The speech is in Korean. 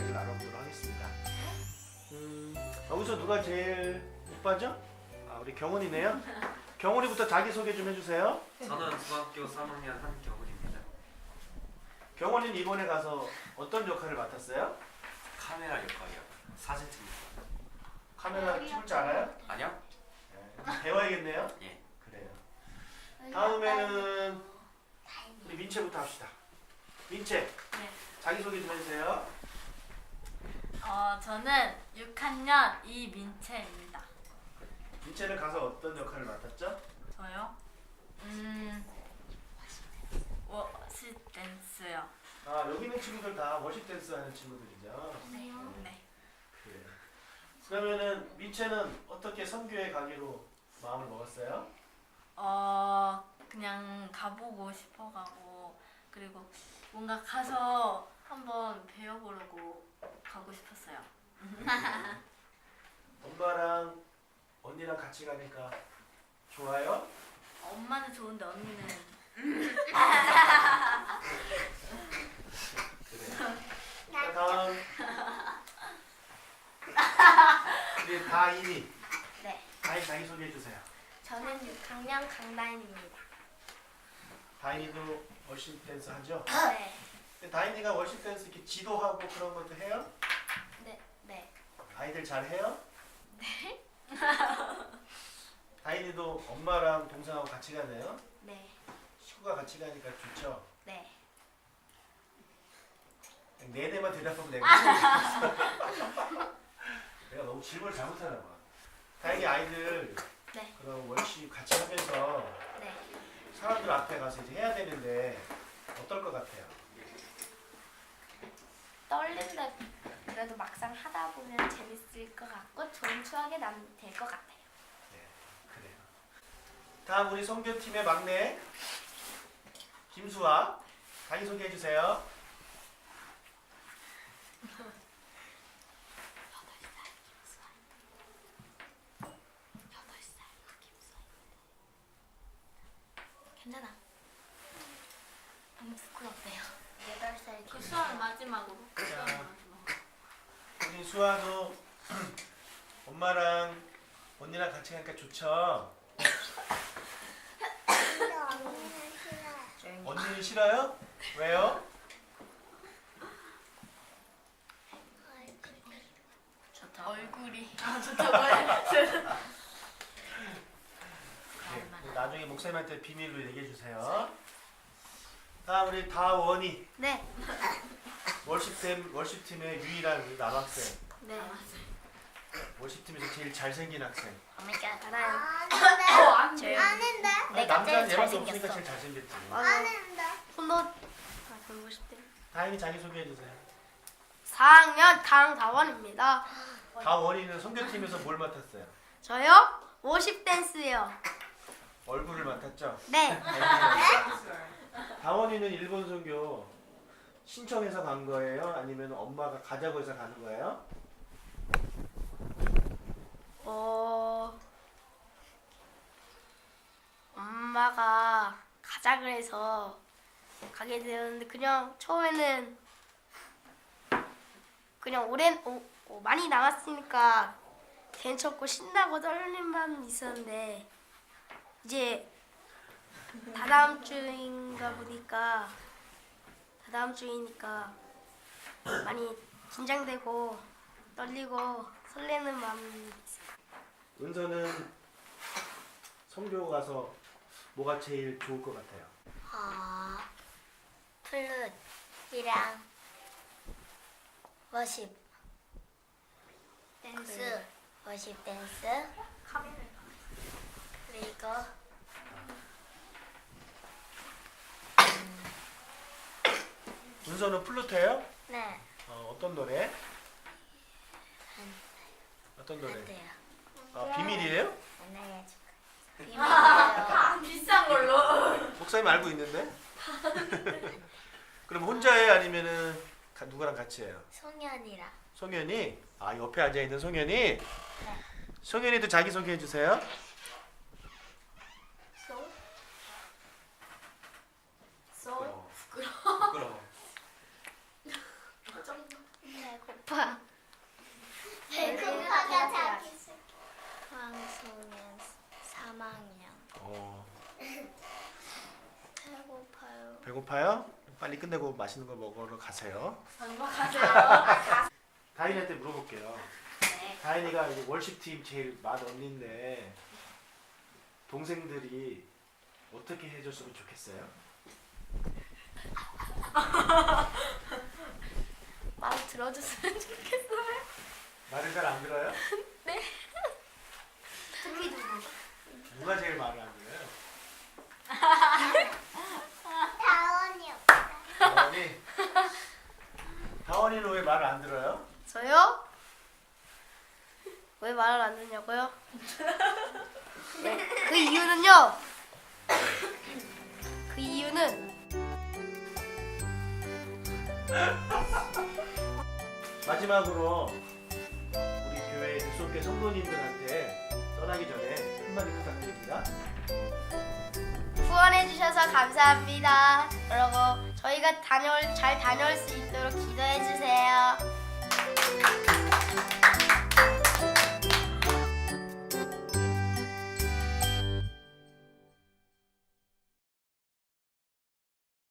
이야기를 나눠보도록 하겠습니다. 음, 여기서 누가 제일 오빠죠? 아, 우리 경훈이네요. 경훈이부터 자기 소개 좀 해주세요. 저는 중학교 3학년 한겨울입니다. 경훈이는 이번에 가서 어떤 역할을 맡았어요? 카메라 역할이요. 사진 찍는 거. 카메라 찍을 줄 알아요? 아니요? 네, 배워야겠네요. 예. 그래요. 다음에는 우리 민채부터 합시다. 민채, 네. 자기 소개 좀 해주세요. 어, 저는 6학년 이민채입니다. 민채는 가서 어떤 역할을 맡았죠? 저요? 음, 워시 댄스요. 아 여기 있는 친구들 다 워십 댄스 하는 친구들이죠. 네. 그래요. 그러면은 민채는 어떻게 선교에 가기로 마음을 먹었어요? 어, 그냥 가보고 싶어가고 그리고 뭔가 가서 한번 배워보려고. 엄마랑 언니랑 같이 가니까 좋아요? 엄마는 좋은데 언니는 그래요. 자, 다음 우리 다인이 네. 다인 자기 소개해 주세요. 저는 6학년 강다인입니다. 다인이도 워십 댄스 하죠? 네. 근데 다인이가 워십 댄스 이렇게 지도하고 그런 것도 해요? 네. 네. 아이들 잘 해요? 네. 다인이도 엄마랑 동생하고 같이 가네요. 네. 식구가 같이 가니까 좋죠. 네. 그냥 네네만 대답하면 내가 내가 너무 질문을 잘못하나 봐. 다행히 아이들 네. 그런 월시 같이 하면서 네. 사람들 앞에 가서 이제 해야 되는데 어떨 것 같아요? 떨린다. 그래도 막상 하다 보면 재밌을 것 같고 좋은 추억이 남될 것 같아요. 네, 그래요. 다음 우리 성교팀의 막내 김수아 자기 소개해 주세요. 괜찮아. 너무 부끄럽대요. 8살 그 수업 마지막으로. 그 수업 자. 마지막으로. 우리 수아도 엄마랑 언니랑 같이 가니까 좋죠. 언니는 싫어요? 왜요? 좋다. 얼굴이. 아 좋다고 해. 네, 나중에 목사님한테 비밀로 얘기해 주세요. 다음 우리 다원이 네. 월십팀 월십팀의 유일한 우리 남학생. 네. 월십팀에서 제일 잘생긴 학생. 오마이갓. 알아요. 어, 안 돼. 아닌데. 내가 제일 얘밖에 없으니까 잘생겼어. 제일 잘생겼지. 아닌데. 혼노. 아, 보고 싶대. 다행히 자기 소개해 주세요. 4학년 강다원입니다. 다원이는 성교팀에서 뭘 맡았어요? 저요? 50 댄스요. 얼굴을 맡았죠. 네. 다원이는 일본 선교 신청해서 간 거예요? 아니면 엄마가 가자고 해서 가는 거예요? 어 엄마가 가자 그래서 가게 되었는데 그냥 처음에는 그냥 오랜 오, 오, 많이 남았으니까 괜찮고 신나고 떨림만 있었는데 이제 다다음 주인가 보니까 다다음 주이니까 많이 긴장되고 떨리고 설레는 마음이 있어요. 은서는 성교 가서 뭐가 제일 좋을 것 같아요? 어, 플룻이랑 워십 댄스, 워십 댄스 그리고 은서는 플루트예요? 네, 어, 어떤 노래? 어떤 노래? 아, 비밀이에요? 비밀이에요. 비싼 걸로. 목사님 알고 있는데? 그럼 혼자 해 아니면은 가- 누구랑 같이 해요? 송현이랑 송현이? 아 옆에 앉아 있는 송현이? 송현이도 자기 소개해 주세요. 부끄러워. 부끄러워. 네, 배고파. 배고파가 자기 황소년 3학년. 어, 배고파요. 배고파요? 빨리 끝내고 맛있는 거 먹으러 가세요. 가세요. 다인한테 물어볼게요. 다인이가 이제 월십 팀 제일 맏 언니인데 동생들이 어떻게 해줬으면 좋겠어요? 말 들어줬으면 좋겠어요. 말을 잘 안 들어요? 특히 누구? 누가 제일 말을 안 들어요? 다원이요. 다원이. 다원이는 왜 말을 안 들어요? 저요? 왜 말을 안 듣냐고요? 네, 그 이유는요. 그 이유는 마지막으로 우리 교회 유속계 성도님들한테 떠나기 전에 한마디 부탁드립니다. 후원해 주셔서 감사합니다. 그리고 저희가 다녀올 잘 다녀올 수 있도록 기도해 주세요.